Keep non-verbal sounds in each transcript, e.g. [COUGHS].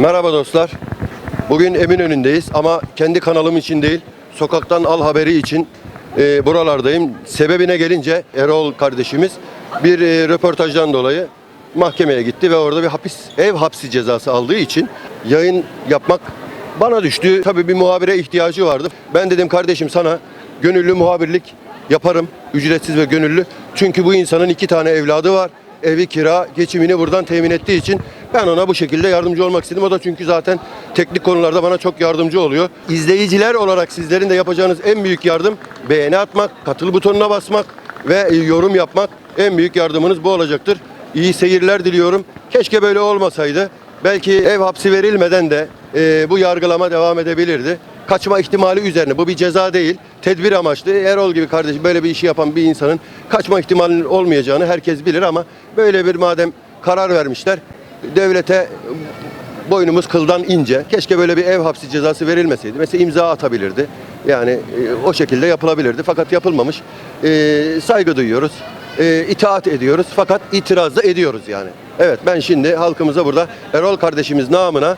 Merhaba dostlar. Bugün Eminönü'ndeyiz ama kendi kanalım için değil, sokaktan al haberi için e, buralardayım. Sebebine gelince Erol kardeşimiz bir e, röportajdan dolayı mahkemeye gitti ve orada bir hapis, ev hapsi cezası aldığı için yayın yapmak bana düştü. Tabii bir muhabire ihtiyacı vardı. Ben dedim kardeşim sana gönüllü muhabirlik yaparım, ücretsiz ve gönüllü. Çünkü bu insanın iki tane evladı var evi kira, geçimini buradan temin ettiği için ben ona bu şekilde yardımcı olmak istedim. O da çünkü zaten teknik konularda bana çok yardımcı oluyor. İzleyiciler olarak sizlerin de yapacağınız en büyük yardım beğeni atmak, katıl butonuna basmak ve yorum yapmak. En büyük yardımınız bu olacaktır. İyi seyirler diliyorum. Keşke böyle olmasaydı. Belki ev hapsi verilmeden de e, bu yargılama devam edebilirdi. Kaçma ihtimali üzerine. Bu bir ceza değil. Tedbir amaçlı. Erol gibi kardeşim böyle bir işi yapan bir insanın kaçma ihtimalinin olmayacağını herkes bilir ama böyle bir madem karar vermişler devlete boynumuz kıldan ince. Keşke böyle bir ev hapsi cezası verilmeseydi. Mesela imza atabilirdi. Yani e, o şekilde yapılabilirdi. Fakat yapılmamış. E, saygı duyuyoruz. E, itaat ediyoruz. Fakat itiraz da ediyoruz yani. Evet ben şimdi halkımıza burada Erol kardeşimiz namına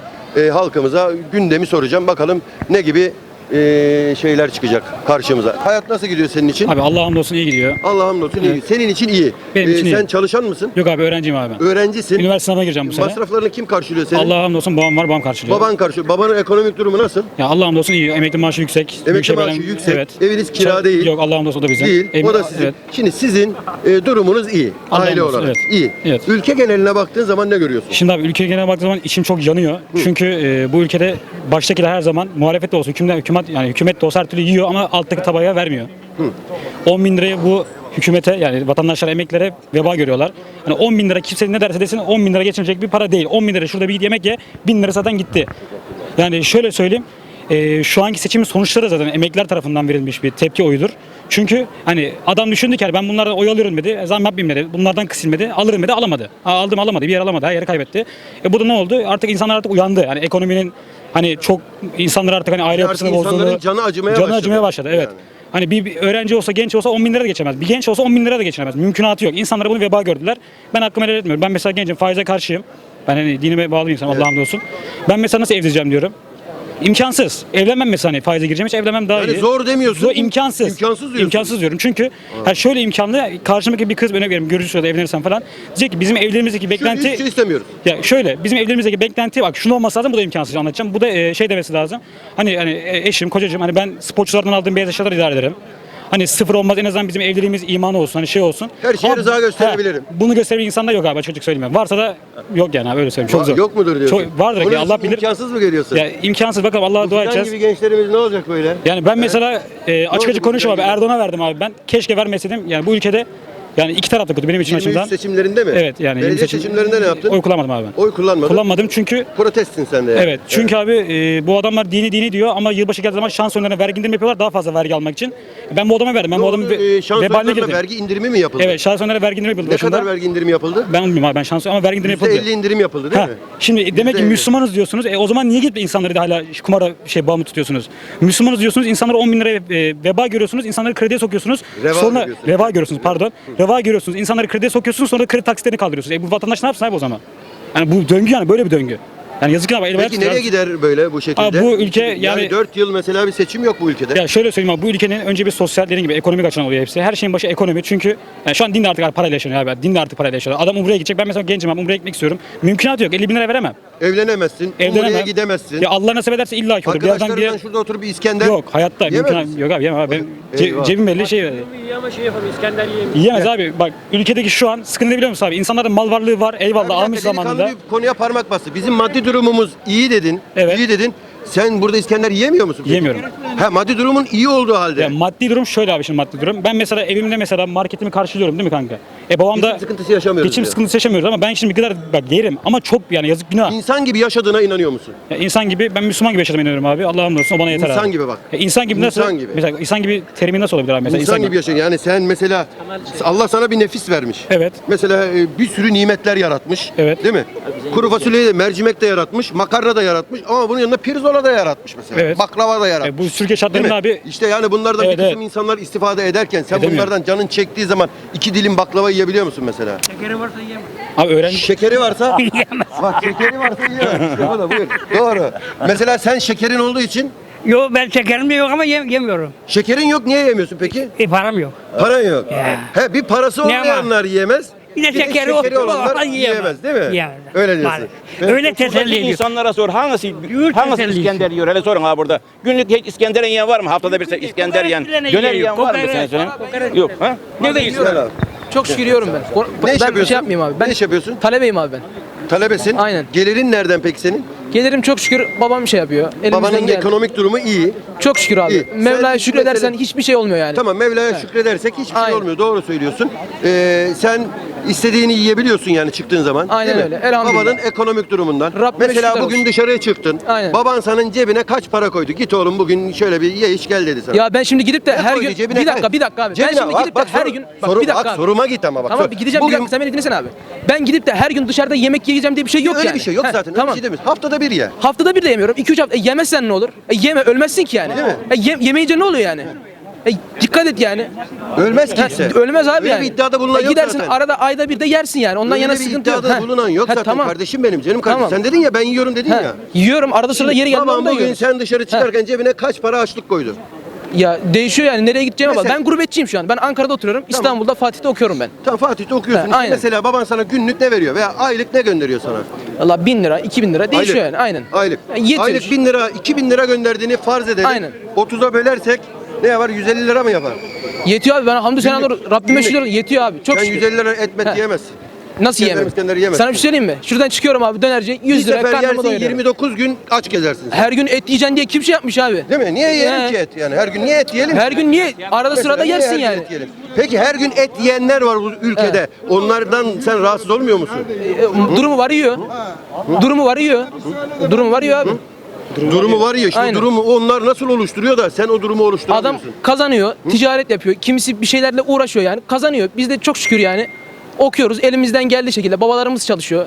halkımıza gündemi soracağım. Bakalım ne gibi e, şeyler çıkacak karşımıza. Hayat nasıl gidiyor senin için? Abi Allah hamdolsun iyi gidiyor. Allah'ım olsun iyi. Evet. Senin için iyi. Benim için iyi. Sen çalışan mısın? Yok abi öğrenciyim abi ben. Öğrencisin. Üniversite sınavına gireceğim bu sene. Masraflarını kim karşılıyor senin? Allah hamdolsun babam var babam karşılıyor. Baban karşılıyor. Babanın ekonomik durumu nasıl? Ya Allah hamdolsun iyi. Emekli maaşı yüksek. Emekli Büyükşehir maaşı Belediye- yüksek. Eviniz kira Çal- değil. Yok Allah hamdolsun o da bizim. Değil. Em- o da sizin. Evet. Şimdi sizin e, durumunuz iyi. Allah'ın Aile olsun, olarak. evet. iyi. Evet. Ülke geneline baktığın zaman ne görüyorsun? Şimdi abi ülkeye genel baktığım zaman içim çok yanıyor. Çünkü e, bu ülkede baştakiler her zaman muhalefet de olsun, hükümet, hükümet yani hükümet de olsa her türlü yiyor ama alttaki tabaya vermiyor. 10 bin liraya bu hükümete yani vatandaşlar emeklere veba görüyorlar. Hani 10 bin lira kimse ne derse desin 10 bin lira geçinecek bir para değil. 10 bin lira şurada bir yemek ye 1000 lira zaten gitti. Yani şöyle söyleyeyim e, şu anki seçimin sonuçları zaten emekliler tarafından verilmiş bir tepki oyudur. Çünkü hani adam düşündü ki ben bunlardan oy alıyorum dedi. E, zam yapmayayım dedi. Bunlardan dedi. Alırım dedi. Alamadı. Ha, aldım alamadı. Bir yer alamadı. Her yeri kaybetti. E bu da ne oldu? Artık insanlar artık uyandı. Yani ekonominin hani çok insanlar artık hani aile yapısını insanların bozduğunu. canı acımaya canı başladı. acımaya başladı. Evet. Yani. Hani bir, bir öğrenci olsa, genç olsa 10 bin lira da geçemez. Bir genç olsa 10 bin lira da geçinemez. Mümkünatı yok. İnsanlar bunu veba gördüler. Ben hakkımı helal etmiyorum. Ben mesela gencim, faize karşıyım. Ben hani dinime bağlı bir insanım Allah'ım olsun. Ben mesela nasıl evleneceğim diyorum. İmkansız. Evlenmem mesela hani faize gireceğim hiç evlenmem daha Yani iyi. zor demiyorsun. Zor, imkansız. İmkansız diyorsun. İmkansız diyorum. Çünkü ha şöyle imkanlı karşımdaki bir kız örnek veriyorum görücü sırada evlenirsen falan. Diyecek ki bizim evlerimizdeki beklenti Hiçbir şey istemiyoruz. ya şöyle bizim evlerimizdeki beklenti bak şunu olması lazım bu da imkansız anlatacağım. Bu da e, şey demesi lazım. Hani hani e, eşim, kocacığım hani ben sporculardan aldığım beyaz eşyaları idare ederim. Hani sıfır olmaz en azından bizim evliliğimiz imanı olsun hani şey olsun. Her şeye Ama- rıza gösterebilirim. He, bunu gösterebilen insan da yok abi açıkçası söyleyeyim. ben. Varsa da yok yani abi öyle söyleyeyim. Çok zor. Yok mudur diyorsun? Çok, vardır Bunun ya Allah bilir. imkansız mı görüyorsun? Ya imkansız bakalım Allah'a dua Fidan edeceğiz. gibi gençlerimiz ne olacak böyle? Yani ben mesela e, açık oldu açık bu konuşayım abi güzel Erdoğan'a verdim abi ben. Keşke vermeseydim. Yani bu ülkede yani iki taraflı kötü benim için 23 açımdan. seçimlerinde mi? Evet yani Belediye 23 seçim- seçimlerinde ne yaptın? Oy kullanmadım abi ben. Oy kullanmadın. Kullanmadım çünkü Protestsin sen de yani. Evet çünkü abi e, bu adamlar dini dini diyor ama yılbaşı geldiği zaman şans oyunlarına vergi indirimi yapıyorlar daha fazla vergi almak için. Ben bu adama verdim. Ben Ne bu oldu? adamın Ee, ve, şans vebaline oyunlarına girdim. vergi indirimi mi yapıldı? Evet şans oyunlarına vergi indirimi yapıldı Ne başında. kadar vergi indirimi yapıldı? Ben bilmiyorum abi ben şans ama vergi indirimi yapıldı. %50 indirim yapıldı değil Ha, mi? şimdi demek ki %50. Müslümanız diyorsunuz. E, o zaman niye gidip insanları da hala kumara şey bağımlı tutuyorsunuz? Müslümanız diyorsunuz. insanlara 10 bin liraya e, veba görüyorsunuz. insanları krediye sokuyorsunuz. Reva sonra görüyorsunuz. reva görüyorsunuz pardon. Reva görüyorsunuz. insanları krediye sokuyorsunuz. Sonra kredi taksitlerini kaldırıyorsunuz. E, bu vatandaş ne yapsın abi o zaman? Yani bu döngü yani böyle bir döngü. Yani yazık ya. Peki nereye gider böyle bu şekilde? Abi bu ülke yani, yani- 4 yıl mesela bir seçim yok bu ülkede. Ya şöyle söyleyeyim abi bu ülkenin önce bir sosyal dediğin gibi ekonomik açıdan oluyor hepsi. Her şeyin başı ekonomi. Çünkü yani şu an din de artık parayla yaşanıyor abi. Din de artık parayla yaşanıyor. Adam Umre'ye gidecek. Ben mesela gencim ben Umre'ye gitmek istiyorum. Mümkünatı yok. 50 bin lira veremem. Evlenemezsin. Evlenemem. Umre'ye gidemezsin. Ya Allah nasip ederse illa ki olur. Bir bir Arkadaşlarından yer... şurada oturup bir İskender. Yok hayatta Yiyemez mümkün yok abi yemem abi. Eyvah. ce- cebim belli şey İyi ama şey yapamıyor. İskender yiyemiyor. yiyemez abi. Bak ülkedeki şu an sıkıntı ne biliyor musun abi? İnsanların mal varlığı var. Ya bir Eyvallah dakika, almış delikanlı zamanında. bir konuya parmak bastı. Bizim maddi durumumuz iyi dedin. Evet. İyi dedin. Sen burada İskender yiyemiyor musun? peki? Yiyemiyorum. Ha maddi durumun iyi olduğu halde. Ya maddi durum şöyle abi şimdi maddi durum. Ben mesela evimde mesela marketimi karşılıyorum değil mi kanka? E babam da Geçim sıkıntısı yaşamıyoruz geçim diyor. sıkıntısı yaşamıyoruz ama ben şimdi bir kadar bak yerim ama çok yani yazık günah. İnsan gibi yaşadığına inanıyor musun? Ya insan gibi ben Müslüman gibi yaşadım inanıyorum abi. Allah'ım olsun o bana yeter İnsan abi. gibi bak. Ya insan gibi nasıl? İnsan gibi. Mesela insan gibi terimi nasıl olabilir abi mesela? İnsan gibi yaşa. Yani sen mesela Allah sana bir nefis vermiş. Evet. Mesela e, bir sürü nimetler yaratmış. Evet. Değil mi? Kuru fasulyeyi de mercimek de yaratmış, makarna da yaratmış ama bunun yanında pirzola da yaratmış mesela. Evet. Baklava da yaratmış. E, bu Türkiye Değil şartlarında mi? abi İşte yani bunlardan Evet, bir kısım evet. insanlar istifade ederken sen Edemiyor. bunlardan canın çektiği zaman iki dilim baklava yiyebiliyor musun mesela? Şekeri varsa yiyemem. Abi öğrenci Şekeri varsa [LAUGHS] Yiyemez. bak şekeri varsa yiyemez. İşte bu da buyur. Doğru. Mesela sen şekerin olduğu için Yok ben şekerim de yok ama yem, yemiyorum. şekerin yok niye yemiyorsun peki? E param yok. Paran yok. Ya. He bir parası Ne olmayanlar yiyemez. Bir de şekeri olanlar yiyemez. yiyemez değil mi? Yiyemez. Öyle diyorsun. Maalesef. Ben- Öyle teselli Buradaki ediyor. insanlara sor hangisi Yurt hangisi tesellisi. İskender yiyor hele sorun ha burada. Günlük hiç İskender yiyen var mı? Haftada bir İskender yiyen. Kokoreç bile Döner yiyor. yiyen var mı Kokoreç. sen söyle? Kokoreç. Yok ha? Nerede yiyorsun? Abi. Çok şükür yiyorum ben. Ne ben iş yapıyorsun? şey yapmayayım abi. Ben Ne iş yapıyorsun? talebeyim abi ben. Talebesin. Aynen. Gelirin nereden peki senin? Gelirim çok şükür babam şey yapıyor. Elimizden Babanın geldi. ekonomik durumu iyi. Çok şükür abi. İyi. Sen Mevla'ya şükredersen mesela- hiçbir şey olmuyor yani. Tamam Mevla'ya şükredersek hiçbir şey Aynen. olmuyor. Doğru söylüyorsun. Ee, sen istediğini yiyebiliyorsun yani çıktığın zaman. Aynen değil mi? öyle. Elhamdülillah. Babanın ekonomik durumundan. Rabbime Mesela şükürler bugün olsun. dışarıya çıktın. Aynen. Baban senin cebine kaç para koydu? Git oğlum bugün şöyle bir ye iç gel dedi sana. Ya ben şimdi gidip de her koydu gün cebine? bir dakika bir dakika abi. Cebine ben şimdi bak, gidip bak, de her soru- gün bak soru- bir dakika. bak, abi. soruma git ama bak. Tamam sor. bir gideceğim Bugün- bir dakika sen beni dinlesene abi. Ben gidip de her gün dışarıda yemek yiyeceğim diye bir şey yok Öyle yani. bir şey yok zaten. Öyle Tamam. şey. Haftada bir ye. Haftada bir de yemiyorum. 2-3 hafta. E, yemezsen ne olur? E, yeme ölmezsin ki yani. Değil mi? E, ye- yemeyince ne oluyor yani? E, dikkat et yani. Ölmez Ha, kimse. ölmez abi Öyle yani. bir iddiada bulunan E, yok gidersin zaten. arada ayda bir de yersin yani. Ondan Öyle yana bir sıkıntı yok. iddiada bulunan yok Ha, zaten tamam. kardeşim benim canım kardeşim. Tamam. Sen dedin ya ben yiyorum dedin He, ya. Yiyorum arada sırada yeri geldi Babam onu da bugün yiyorum. sen dışarı çıkarken cebine kaç para açlık koydu? Ya değişiyor yani nereye gideceğime bak. Mesela- Ben gurbetçiyim şu an. Ben Ankara'da oturuyorum. İstanbul'da Fatih'te okuyorum ben. Tam Fatih'te okuyorsun. He, aynen. Mesela baban sana günlük ne veriyor veya aylık ne gönderiyor sana? Allah bin lira, iki bin lira değişiyor Aylık. yani. Aynen. Aylık. Yani yetiyor. Aylık 1000 lira, 2000 lira gönderdiğini farz edelim. Aynen. 30'a bölersek ne yapar? 150 lira mı yapar? Yetiyor abi. Ben hamdü senalar Rabbime şükür yetiyor abi. Çok Sen şükür. 150 lira etmet He. yiyemezsin. Nasıl miskender yiyemezsin. Sana bir şey söyleyeyim mi? Şuradan çıkıyorum abi dönerci 100 Bir lira sefer karnımı yersin doyuruyorum. 29 gün aç gezersin sen. Her gün et yiyeceksin diye kim şey yapmış abi? Değil mi? Niye yiyelim He. ki et yani? Her gün niye et yiyelim? Her gün niye? Arada Mesela sırada niye yersin gün yani. et yiyelim? Peki her gün et yiyenler var bu ülkede. Onlardan sen rahatsız olmuyor musun? E, durumu var yiyor. Durumu var yiyor. Durumu var yiyor abi. Durumu var ya işte Aynen. durumu onlar nasıl oluşturuyor da sen o durumu Adam oluşturamıyorsun. kazanıyor, ticaret yapıyor. Kimisi bir şeylerle uğraşıyor yani. Kazanıyor. Biz de çok şükür yani okuyoruz. Elimizden geldiği şekilde babalarımız çalışıyor.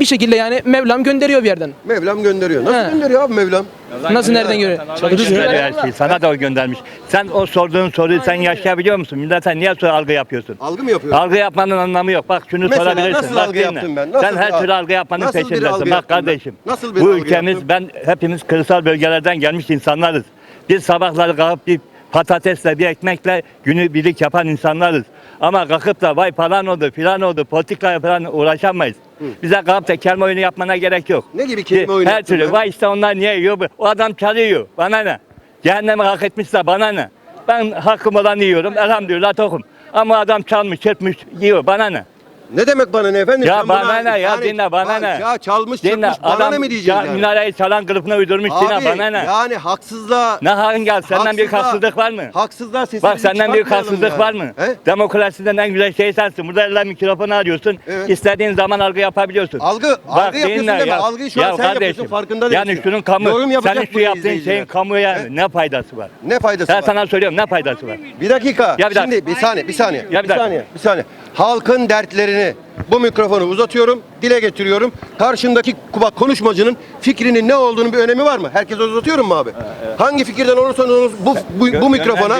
Bir şekilde yani Mevlam gönderiyor bir yerden. Mevlam gönderiyor. Nasıl He. gönderiyor abi Mevlam? Nasıl nereden görüyor? Gönderiyor her şeyi. Sana da o göndermiş. Sen o sorduğun soruyu sen yaşayabiliyor musun? Millete niye soru algı yapıyorsun? Algı mı yapıyor? Algı yapmanın anlamı yok. Bak şunu Mesela sorabilirsin. nasıl Bak algı dinle. yaptım ben? Nasıl Sen her türlü algı yapmanın nasıl bir peşindesin. algı Bak yaptım ben? kardeşim. Nasıl bir bu algı ülkemiz yaptım? ben hepimiz kırsal bölgelerden gelmiş insanlarız. Biz sabahları kalkıp bir patatesle bir ekmekle günü birlik yapan insanlarız. Ama kalkıp da vay falan oldu filan oldu politikaya falan uğraşamayız. Bize kalkıp da kelime oyunu yapmana gerek yok. Ne gibi kelime oyunu Her türlü ben? vay işte onlar niye yiyor? bu? O adam çalıyor. Bana ne? Cehennemi hak etmişse bana ne? Ben hakkım olanı yiyorum. Elhamdülillah tokum. Ama adam çalmış, çırpmış, yiyor. Bana ne? Ne demek bana ne efendim? Ya Sen bana ne? Ya yani- dinle, bana ne? Ya çalmış Dinle, çıkmış bana adam ne mi diyeceğiz ya, yani? minareyi çalan kılıfına uydurmuş. dinle, Abi bana ne? yani haksızlığa Ne halin gel? Senden haksızlığa- haksızlık var mı? Haksızlığa sesimizi Bak senden çıkartmayalım haksızlık ya. var mı? He? Demokrasiden en güzel şey sensin. Burada eller mikrofonu arıyorsun. Evet. İstediğin zaman algı yapabiliyorsun. Algı- algı yapıyorsun dinle deme. Algıyı şu an sen yapıyorsun, farkında Yani değilsin. şunun kamu, Yorum yapacak senin şu yaptığın izleyiciler. şeyin kamuya He? ne faydası var? Ne faydası Ben var? sana söylüyorum ne faydası var? Bir dakika. Ya bir dakika. Şimdi bir saniye, bir saniye. Ya bir, bir dakika. saniye, bir saniye. Halkın dertlerini bu mikrofonu uzatıyorum, dile getiriyorum. Karşımdaki bak konuşmacının fikrinin ne olduğunu bir önemi var mı? Herkese uzatıyorum mu abi? Hangi fikirden olursan olsun bu bu, bu mikrofona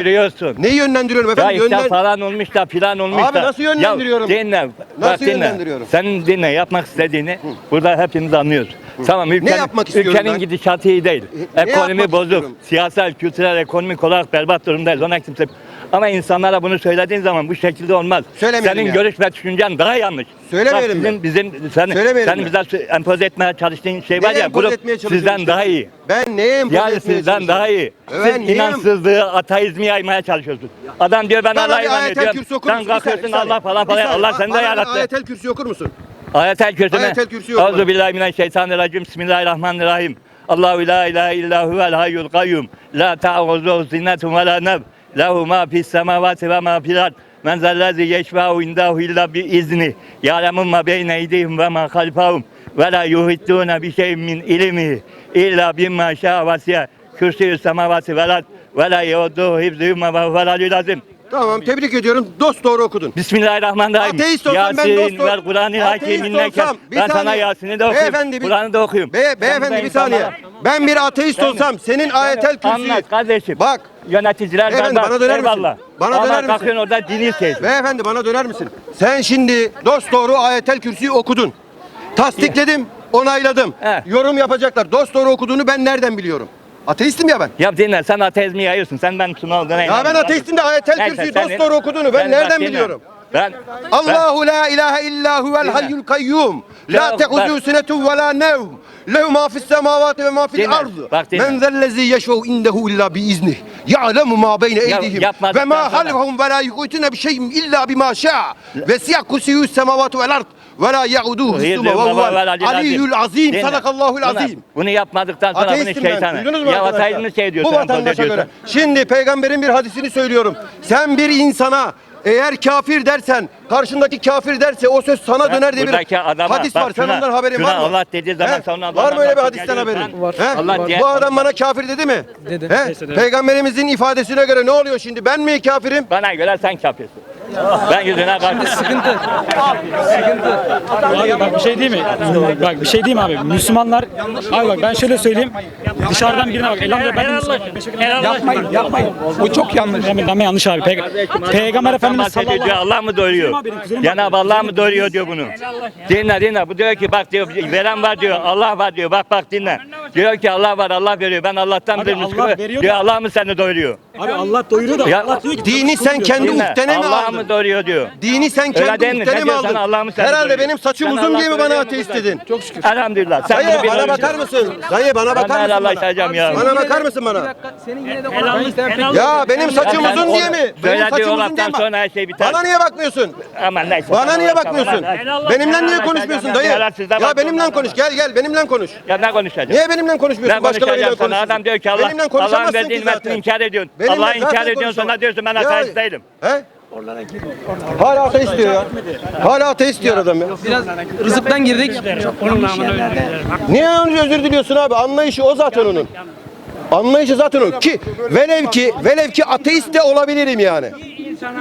neyi yönlendiriyorum Ya efendim? işte Yönlen- falan olmuş da filan olmuş Abi da. nasıl yönlendiriyorum? Ya dinle. Nasıl bak dinle. yönlendiriyorum? Senin dinle yapmak istediğini burada hepimiz anlıyoruz. Tamam ülkenin, yapmak istiyorum ülkenin ben? gidişatı iyi değil. E, ne Ekonomi bozuk. istiyorum? Siyasal, kültürel, ekonomik olarak berbat durumdayız. Ona kimse... Ama insanlara bunu söylediğin zaman bu şekilde olmaz. Senin ya. görüş ve düşüncen daha yanlış. Söylemeyelim Bak mi? bizim, bizim sen, Söylemeyelim sen mi? bize empoze etmeye çalıştığın şey var Neye ya grup sizden işte? daha iyi. Ben neye empoze Yani etmeye sizden daha iyi. Evet, Siz inançsızlığı, ateizmi yaymaya çalışıyorsun. Adam diyor ben Allah'a okur Sen musun? Kalkıyorsun. Allah falan falan. Allah seni de yarattı. Ayetel kürsü okur musun? Ayetel kürsü mü? Ayetel kürsü yok? Euzu billahi mineşşeytanirracim. Bismillahirrahmanirrahim. Allahu la ilahe illa huvel hayyul kayyum. La ta'uzuhu zinetun ve la neb. Lehu ma fis semavati ve ma fil ard. Men zellezi yeşfa'u indahu illa bi izni. Ya'lemu ma beyne eydihim ve ma halfahum. Ve la yuhittûne bi şeyin min ilmihi. İlla bimma şa'a vasiye. Kürsüyü semavati vel ard. Ve la yevduhu hifzihümme ve huvel aliyyul azim. Tamam tebrik ediyorum. Dost doğru okudun. Bismillahirrahmanirrahim. Ateist olsam ben Yasin dost ol- vel Kur'an-ı Ateist Hakim inneke. olsam, bir Ben sana. Yasin'i de okuyayım. Kur'an'ı da okuyayım. Be, beyefendi bir saniye. Ben bir ateist olsam senin ayetel kürsüyü... Anlat kardeşim. Bak yöneticiler berbat. bana döner misin? Eyvallah. Bana Ama döner misin? kalkıyorsun orada dini şey. Beyefendi bana döner misin? Sen şimdi dost doğru ayetel kürsüyü okudun. Tasdikledim, onayladım. Evet. Yorum yapacaklar. Dost doğru okuduğunu ben nereden biliyorum? Ateistim ya ben. Ya dinle sen ateizmi yayıyorsun. Sen ben şunu olduğuna Ya ben ateistim de ayetel kürsüyü senin- dost doğru okuduğunu ben nereden biliyorum? Ben Allahu la ilahe illa huvel Dinle. hayyul kayyum. La Yok, tehuzu bak. sinetun ve la nevm. Lehu ma fis semavati ve ma fil Dinle, ard. bak dinle. Men zellezi yeşfev indehu illa bi iznih. Ya'lemu ma beyne eydihim. Ve ma halfahum ve la yuhitune bi şeyin illa bima şa'a. Ve siyah kusiyyus semavati vel ard. Ve la ya'uduhu hissuma ve huvel aliyyul azim. Sadakallahul azim. Bunu yapmadıktan sonra bunu şeytanı. Ya ateizmi şey diyor. Bu vatandaşa diyorsun. göre. Şimdi peygamberin bir hadisini söylüyorum. Sen bir insana eğer kafir dersen, karşındaki kafir derse o söz sana Ben döner diye bir adama, hadis bak var. Sen şuna- ondan haberin var mı? Allah dediği zaman He? sen ondan Var mı öyle bir hadisten haberin? Var, He? Allah diye- Bu adam bana kafir dedi mi? Dedi. He? Peygamberimizin ifadesine göre ne oluyor şimdi? Ben mi kafirim? Bana göre sen kafirsin. Ben yüzüne karşı. Sıkıntı. Abi bak bir şey değil mi? Bak bir şey değil mi abi? Müslümanlar abi bak ben şöyle söyleyeyim. Dışarıdan birine bak. Elhamdülillah ben de Müslümanım. Yapmayın, yapmayın. Bu çok yanlış. Ben yanlış abi. Peyg- Peygamber Efendimiz sallallahu diyor Allah mı doyuruyor? Abi, kuzenim Cenab-ı Allah mı doyuruyor diyor bunu. Dinle dinle. Bu diyor ki bak diyor veren var diyor. Allah var diyor. Bak bak dinle. Diyor ki Allah var Allah veriyor. Ben Allah'tan Abi bir Allah rızkı veriyor diyor. da- Allah mı seni doyuruyor? Abi Allah doyuruyor da Ya- Allah diyor ki Dini sen kendi Dinle. uhdene mi Allah aldın? mı doyuruyor diyor. Dini sen Öyle kendi değil mi? uhdene Ne mi diyorsun? aldın? Allah mı seni Herhalde doyuruyor? benim saçım Sen uzun diye mi bana ateist dedin? Çok şükür. Elhamdülillah. Sen Dayı bunu bana bakar mısın? Dayı bana Ben bakar her mısın Allah bana? sayacağım ya. Bana bakar mısın bana? Dakika senin yine de istemem pek. Ya benim saçım sen uzun diye mi? Benim söylediği saçım uzun diye mi? sonra her şey biter. Bana niye bakmıyorsun? Aman neyse. Bana niye bakmıyorsun? Benimle niye konuşmuyorsun dayı? ya. Helal benimle konuş. Gel gel benimle konuş. Ya ne konuşacağım? Niye benimle konuşmuyorsun? Ne Başkalarıyla konuşacağım sana? konuşuyorsun. Adam diyor ki Allah, Benimle Allah'ın konuşamazsın verdiği nimetini inkar ediyorsun. Benimle Allah'ı inkar ediyorsun sonra diyorsun ben ateist değilim. He? Hala ateist diyor ya. Hala ateist diyor adam ya. Biraz rızıktan girdik. Niye onun özür diliyorsun abi? Anlayışı o zaten onun. Anlayışı zaten o. Ki velev ki velev ki ateist de olabilirim yani.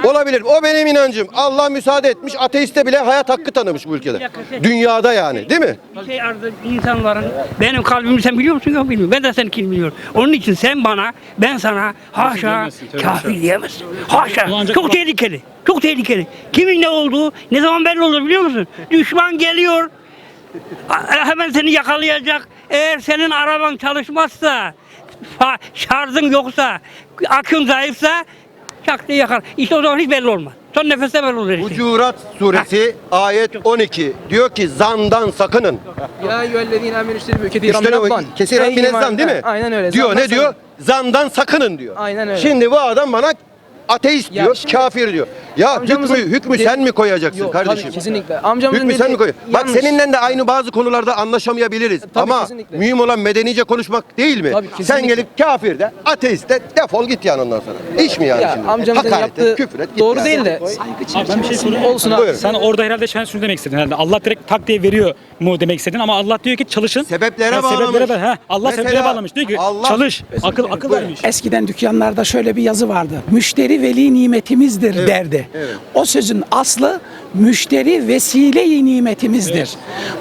Olabilirim. O benim inancım. Allah müsaade etmiş. Ateiste bile hayat hakkı tanımış bu ülkede. Dünyada yani, değil mi? Bir şey arzu insanların benim kalbimi sen biliyor musun yok bilmiyorum. Ben de seninkini biliyorum. Onun için sen bana ben sana haşa kafir diyemezsin. Haşa. Çok tehlikeli. Çok tehlikeli. Kimin ne olduğu ne zaman belli olur biliyor musun? Düşman geliyor. a- Hemen seni yakalayacak. Eğer senin araban çalışmazsa, şarjın yoksa, akın zayıfsa diye yakar. İşte o zaman hiç belli olmaz. Son nefeste belli olur. işte. Hucurat suresi ayet 12 diyor ki zandan sakının. Ya yüellezine amin işleri kötü İşte o kesiren bir zan değil mi? Aynen öyle. Diyor Zandan ne diyor? Zandan sakının diyor. Aynen öyle. Şimdi bu adam bana ateist Ya diyor, şimdi- kafir diyor. Ya Amcamızın hükmü hükmü sen mi koyacaksın Yok, kardeşim? Tabii, kesinlikle. Amcamızın Hükmü sen mi koyacaksın? Bak seninle de aynı bazı konularda anlaşamayabiliriz. Ama kesinlikle. mühim olan medenice konuşmak değil mi? Tabii, sen kesinlikle. gelip kafir de, ateist de defol git yani ondan sonra. İş mi yani Ya şimdi? amcamızın Hakaret et, yaptığı küfür et, git doğru yani. değil de Abi ben bir şey sorayım. olsun abi. Buyurun. Sen orada herhalde sen şunu demek istedin herhalde. Allah direkt tak diye veriyor mu demek istedin ama Allah diyor ki çalışın. Sebeplere Ya bağlamış. Sebeplere, bağ- ha, Allah Mesela sebeplere bağlamış. Diyor ki Allah- çalış. Akıl akıl vermiş. Eskiden dükkanlarda şöyle bir yazı vardı. Müşteri veli nimetimizdir derdi. O sözün aslı müşteri vesile-i nimetimizdir.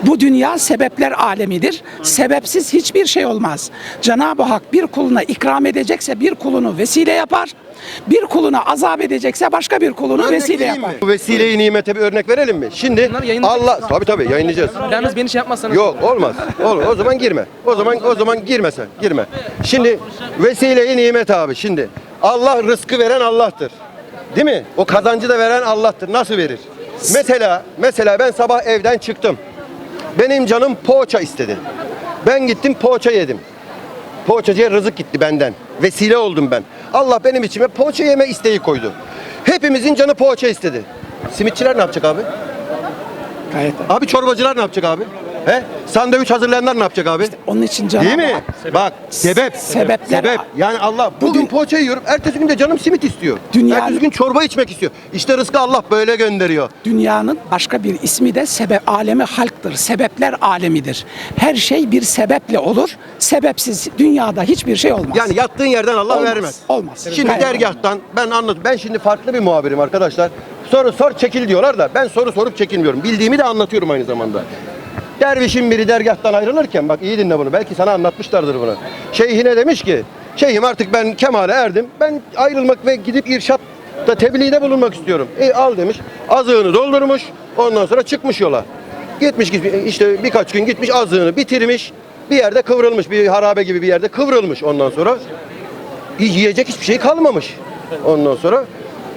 Bu dünya sebepler alemidir. Sebepsiz hiçbir şey olmaz. Cenab-ı Hak bir kuluna ikram edecekse bir kulunu vesile yapar. Bir kuluna azap edecekse başka bir kulunu Örnek vesile vereyim mi? yapar. Bu vesileyi nimete bir örnek verelim mi? Şimdi Allah tabii tabii yayınlayacağız. Yalnız beni şey yapmazsanız. Yok olmaz. Olur. O zaman girme. O zaman o zaman girme sen. Girme. Şimdi vesile-i nimet abi şimdi. Allah rızkı veren Allah'tır. Değil mi? O kazancı da veren Allah'tır. Nasıl verir? Mesela mesela ben sabah evden çıktım. Benim canım poğaça istedi. Ben gittim poğaça yedim. Poğaçacıya rızık gitti benden. Vesile oldum ben. Allah benim içime poğaça yeme isteği koydu. Hepimizin canı poğaça istedi. Simitçiler ne yapacak abi? Gayet. Abi çorbacılar ne yapacak abi? He? Sandviç hazırlayanlar ne yapacak abi? Onun için Cenab-ı Değil mi? Hak Bak sebep. Sebepler- Sebep. Yani Allah bugün poğaça yiyorum. Ertesi gün de canım simit istiyor. Dünya- Ertesi gün çorba içmek istiyor. İşte rızkı Allah böyle gönderiyor. Dünyanın başka bir ismi de sebep alemi halktır. Sebepler alemidir. Her şey bir sebeple olur. Sebepsiz dünyada hiçbir şey olmaz. Yani yattığın yerden Allah Olmaz, vermez. olmaz. Şimdi Hayır, dergahtan ben anlat. Ben şimdi farklı bir muhabirim arkadaşlar. Soru sor çekil diyorlar da ben soru sorup çekilmiyorum. Bildiğimi de anlatıyorum aynı zamanda. Dervişin biri dergahtan ayrılırken bak iyi dinle bunu. Belki sana anlatmışlardır bunu. Şeyhine demiş ki şeyim artık ben kemale erdim. Ben ayrılmak ve gidip irşatta tebliğde bulunmak istiyorum. E al demiş. Azığını doldurmuş. Ondan sonra çıkmış yola. Gitmiş, işte birkaç gün gitmiş azığını bitirmiş. Bir yerde kıvrılmış. Bir harabe gibi bir yerde kıvrılmış ondan sonra. Yiyecek hiçbir şey kalmamış. Ondan sonra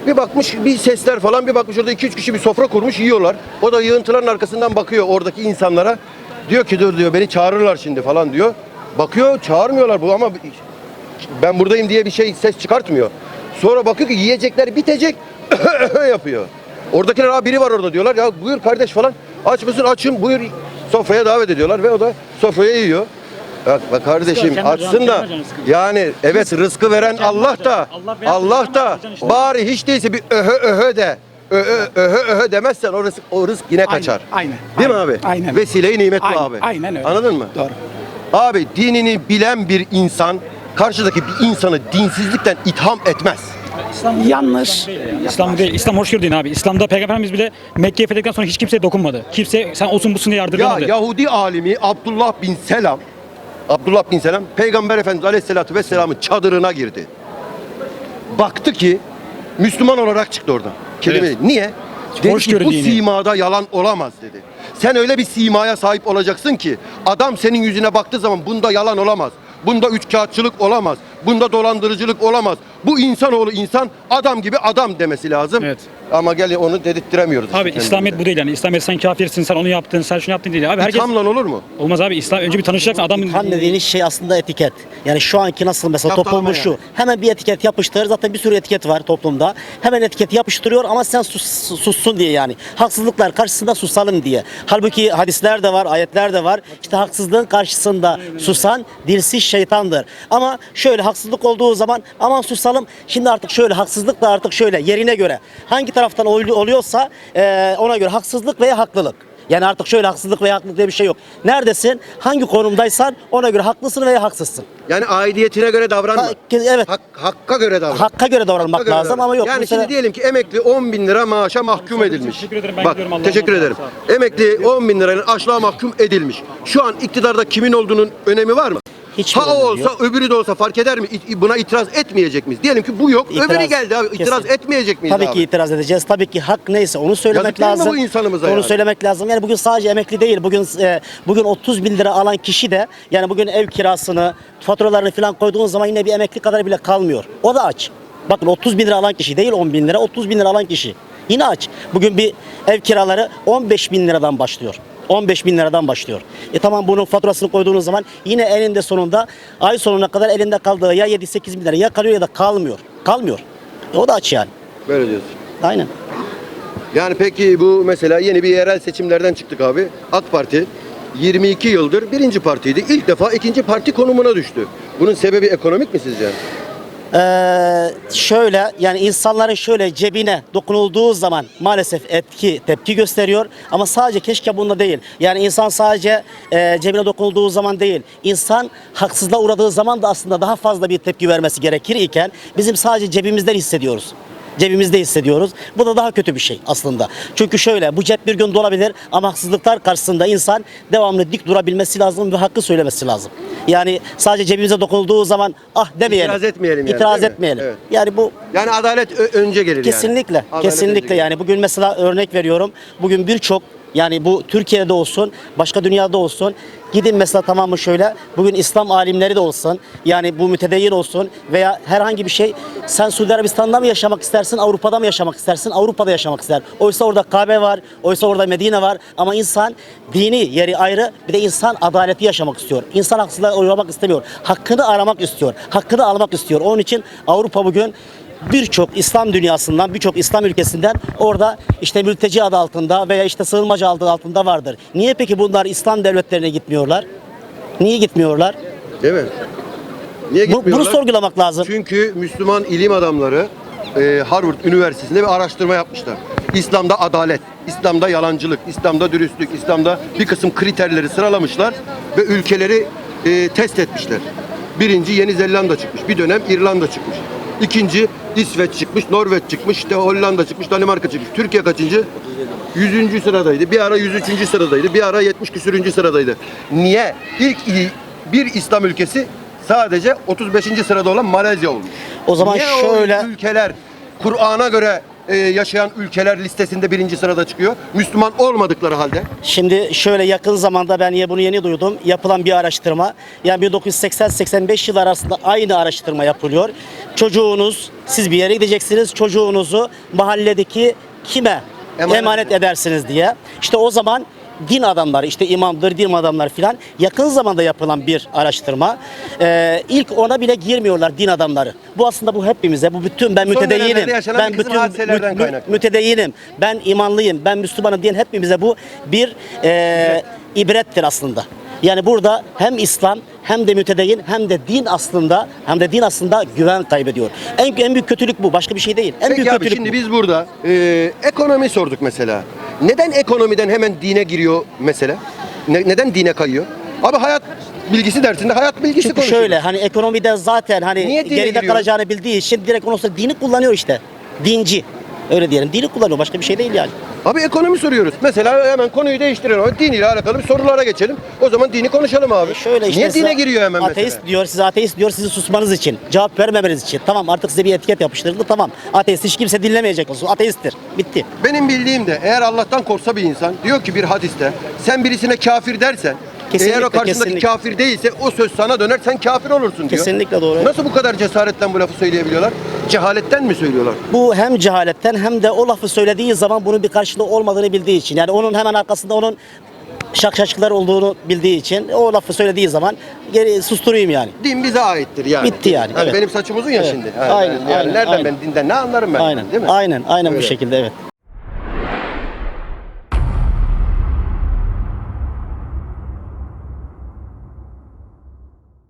bir bakmış bir sesler falan bir bakmış orada 2-3 kişi bir sofra kurmuş yiyorlar. O da yığıntıların arkasından bakıyor oradaki insanlara. Diyor ki dur diyor beni çağırırlar şimdi falan diyor. Bakıyor çağırmıyorlar bu ama ben buradayım diye bir şey ses çıkartmıyor. Sonra bakıyor ki yiyecekler bitecek [COUGHS] yapıyor. Oradakiler abi biri var orada diyorlar ya buyur kardeş falan aç mısın açım buyur sofraya davet ediyorlar ve o da sofraya yiyor. Bak, bak kardeşim kendi açsın da yani evet rızkı veren Allah da Allah veren Allah rızkı da işte. bari hiç değilse bir öhö öhö de öhö öhö öhö demezsen o rızk, o rızk yine kaçar. aynen, Değil mi aynen, abi? aynen. Vesileyi nimet bu Aynen, abi. aynen öyle. Anladın mı? Doğru. Abi dinini bilen bir insan karşıdaki bir insanı dinsizlikten itham etmez. Yanlış. İslam değil. İslam hoşgörü dini abi. İslam'da peygamberimiz bile Mekke'ye fethettikten sonra hiç kimseye dokunmadı. Kimse sen olsun busun diye Ya yardırmadı. Yahudi alimi Abdullah bin Selam Abdullah bin Selam Peygamber Efendimiz Aleyhisselatü Vesselam'ın çadırına girdi. Baktı ki Müslüman olarak çıktı oradan. Kelime Evet. niye? Dedi ki Hoşgörü bu dini. simada yalan olamaz dedi. Sen öyle bir simaya sahip olacaksın ki adam senin yüzüne baktığı zaman bunda yalan olamaz. Bunda üçkağıtçılık olamaz. Bunda dolandırıcılık olamaz. Bu insanoğlu insan adam gibi adam demesi lazım. Evet. Ama gel onu dedirttiremiyoruz. işte Abi kendimize. İslamiyet bu değil yani. İslamiyet sen kafirsin, sen onu yaptın, sen şunu yaptın değil. Abi herkes İthamla olur mu? olmaz abi. İslam önce bir tanışacaksın. Adam Tam dediğiniz şey aslında etiket. Yani şu anki nasıl mesela Yaftalama toplumda şu. yani. Hemen bir etiket yapıştır. Zaten bir sürü etiket var toplumda. Hemen etiketi yapıştırıyor ama sen sus, sussun diye yani. Haksızlıklar karşısında susalım diye. Halbuki hadisler de var, ayetler de var. İşte haksızlığın karşısında susan dilsiz şeytandır. Ama şöyle haksızlık olduğu zaman aman susalım. Şimdi artık şöyle haksızlık da artık şöyle yerine göre. Hangi taraftan ol- oluyorsa eee, ona göre haksızlık veya haklılık. Yani artık şöyle haksızlık veya haklılık diye bir şey yok. Neredesin? Hangi konumdaysan ona göre haklısın veya haksızsın. Yani aidiyetine göre davranma. Ha, evet. Hak- hakka göre davran. Hakka göre davranmak Hakka göre lazım davran. ama yok. Yani mesela- şimdi diyelim ki emekli 10 bin lira maaşa mahkum edilmiş. Teşekkür ederim, ben Bak gidiyorum, teşekkür ederim. Emekli 10 bin liranın açlığa mahkum edilmiş. Şu an iktidarda kimin olduğunun önemi var mı? Hiçbir ha o olsa yok. öbürü de olsa fark eder mi? İ- Buna itiraz etmeyecek miyiz? Diyelim ki bu yok. öbürü İtiraz- geldi abi. İtiraz Kesin. etmeyecek miyiz Tabii abi? ki itiraz edeceğiz. Tabii ki hak neyse onu söylemek Yazık değil mi lazım. bu insanımıza Onu yani? söylemek lazım. Yani bugün sadece emekli değil. Bugün e, bugün 30 bin lira alan kişi de yani bugün ev kirasını, faturalarını falan koyduğun zaman yine bir emekli kadar bile kalmıyor. O da aç. Bakın 30 bin lira alan kişi değil 10 bin lira 30 bin lira alan kişi. Yine aç. Bugün bir ev kiraları 15 bin liradan başlıyor. 15 bin liradan başlıyor. E tamam bunun faturasını koyduğunuz zaman yine elinde sonunda ay sonuna kadar elinde kaldığı ya 7-8 bin lira ya kalıyor ya da kalmıyor. Kalmıyor. E o da aç yani. Böyle diyorsun. Aynen. Yani peki bu mesela yeni bir yerel seçimlerden çıktık abi. AK Parti 22 yıldır birinci partiydi. İlk defa ikinci parti konumuna düştü. Bunun sebebi ekonomik mi sizce? Ee, şöyle yani insanların şöyle cebine dokunulduğu zaman maalesef etki tepki gösteriyor ama sadece keşke bunda değil. Yani insan sadece e, cebine dokunulduğu zaman değil. İnsan haksızlığa uğradığı zaman da aslında daha fazla bir tepki vermesi gerekir iken bizim sadece cebimizden hissediyoruz. Cebimizde hissediyoruz. Bu da daha kötü bir şey aslında. Çünkü şöyle bu cep bir gün dolabilir ama haksızlıklar karşısında insan devamlı dik durabilmesi lazım ve hakkı söylemesi lazım. Yani sadece cebimize dokunulduğu zaman ah demeyelim. İtiraz etmeyelim yani, İtiraz değil mi? etmeyelim. Evet. Yani bu Yani adalet önce gelir yani. kesinlikle Adalet önce kesinlikle gelir. yani bugün mesela örnek veriyorum. Bugün birçok yani bu Türkiye'de olsun, başka dünyada olsun. Gidin mesela tamamı şöyle. Bugün İslam alimleri de olsun. Yani bu mütedeyyin olsun veya herhangi bir şey. Sen Suudi Arabistan'da mı yaşamak istersin, Avrupa'da mı yaşamak istersin? Avrupa'da yaşamak ister. Oysa orada Kabe var, oysa orada Medine var. Ama insan dini yeri ayrı, bir de insan adaleti yaşamak istiyor. İnsan haksızlığa uğramak istemiyor. Hakkını aramak istiyor. Hakkını almak istiyor. Onun için Avrupa bugün birçok İslam dünyasından, birçok İslam ülkesinden orada işte mülteci adı altında veya işte sığınmacı adı altında vardır. Niye peki bunlar İslam devletlerine gitmiyorlar? Niye gitmiyorlar? Değil mi? Niye Bu, bunu gitmiyorlar? sorgulamak lazım. Çünkü Müslüman ilim adamları e, Harvard Üniversitesi'nde bir araştırma yapmışlar. İslam'da adalet, İslam'da yalancılık, İslam'da dürüstlük, İslam'da bir kısım kriterleri sıralamışlar ve ülkeleri e, test etmişler. Birinci Yeni Zelanda çıkmış, bir dönem İrlanda çıkmış. İkinci İsveç çıkmış, Norveç çıkmış, işte Hollanda çıkmış, Danimarka çıkmış. Türkiye kaçıncı? 100. sıradaydı. Bir ara 103. sıradaydı. Bir ara 70 küsürüncü sıradaydı. Niye? İlk bir İslam ülkesi sadece 35. sırada olan Malezya olmuş. O zaman Niye şöyle- o ülkeler Kur'an'a göre e, yaşayan ülkeler listesinde birinci sırada çıkıyor. Müslüman olmadıkları halde. Şimdi şöyle yakın zamanda ben bunu yeni duydum. Yapılan bir araştırma. Yani 1980-85 yıl arasında aynı araştırma yapılıyor. Çocuğunuz, siz bir yere gideceksiniz. Çocuğunuzu mahalledeki kime Emanet emanet, edersiniz diye. İşte o zaman din adamları, işte imamdır, din adamları filan yakın zamanda yapılan bir araştırma. Ee, ilk ona bile girmiyorlar din adamları. Bu aslında bu hepimize, bu bütün ben Son mütedeyyinim. Ben bütün mü- mü- mütedeyyinim. Ben imanlıyım. Ben Müslümanım diyen hepimize bu bir e, ibrettir aslında. Yani burada hem İslam hem de mütedeyyin hem de din aslında hem de din aslında güven kaybediyor. En, en büyük kötülük bu. Başka bir şey değil. En Peki büyük abi kötülük şimdi bu. biz burada e, ekonomi sorduk mesela. Neden ekonomiden hemen dine giriyor mesele? Ne- neden dine kayıyor? Abi hayat bilgisi dersinde hayat bilgisi Çünkü konuşuyoruz. şöyle hani ekonomide zaten hani Niye dine geride giriyor? kalacağını bildiği için direkt ondan sonra dini kullanıyor işte. Dinci. Öyle diyelim. Dini kullanıyor. Başka bir şey değil yani. Abi ekonomi soruyoruz. Mesela hemen konuyu değiştirelim. Ama Diniyle alakalı bir sorulara geçelim. O zaman dini konuşalım abi. Şöyle işte Niye dine giriyor hemen ateist mesela? diyor, size ateist diyor, sizi susmanız için, cevap vermemeniz için. Tamam artık size bir etiket yapıştırıldı, tamam. Ateist hiç kimse dinlemeyecek olsun. Ateisttir. Bitti. Benim bildiğim de eğer Allah'tan korksa bir insan diyor ki bir hadiste sen birisine kafir dersen Kesinlikle, eğer o karşındaki kesinlikle. kafir değilse o söz sana döner sen kafir olursun diyor. Kesinlikle doğru. Nasıl bu kadar cesaretle bu lafı söyleyebiliyorlar? Cehaletten mi söylüyorlar? Bu hem cehaletten hem de o lafı söylediği zaman bunun bir karşılığı olmadığını bildiği için. Yani onun hemen arkasında onun şakşaşkılar olduğunu bildiği için o lafı söylediği zaman geri susturayım yani. Din bize aittir yani. Bitti yani, evet. Benim saçım uzun ya Evet. şimdi. Ha, Aynen, yani aynen, nereden aynen. ben dinden ne anlarım ben? Aynen. Değil mi? Aynen, aynen bu Öyle. şekilde evet.